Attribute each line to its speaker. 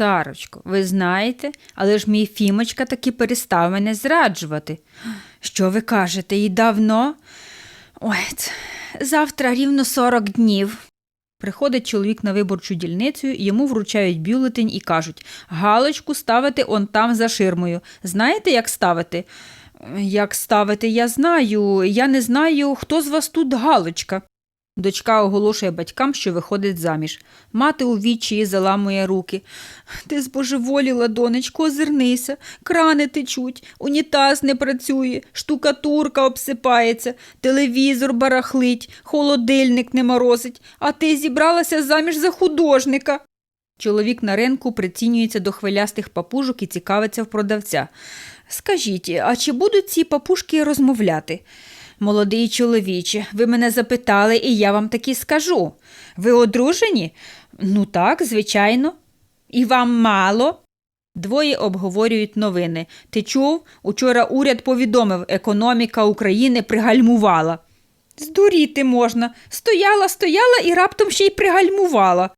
Speaker 1: Сарочко, ви знаєте, але ж мій Фімочка таки перестав мене зраджувати. Що ви кажете, і давно? Ой, завтра рівно 40 днів. Приходить чоловік на виборчу дільницю, йому вручають бюлетень і кажуть: Галочку ставити он там за ширмою. Знаєте, як ставити? Як ставити, я знаю. Я не знаю, хто з вас тут Галочка. Дочка оголошує батькам, що виходить заміж. Мати у відчаї заламує руки. Ти збожеволіла, донечко, озирнися. Крани течуть, унітаз не працює, штукатурка обсипається, телевізор барахлить, холодильник не морозить, а ти зібралася заміж за художника. Чоловік на ринку прицінюється до хвилястих папужок і цікавиться в продавця. Скажіть, а чи будуть ці папушки розмовляти? Молодий чоловіче, ви мене запитали, і я вам таки скажу. Ви одружені? Ну так, звичайно. І вам мало? Двоє обговорюють новини. Ти чув? Учора уряд повідомив, економіка України пригальмувала. Здуріти можна. Стояла, стояла і раптом ще й пригальмувала.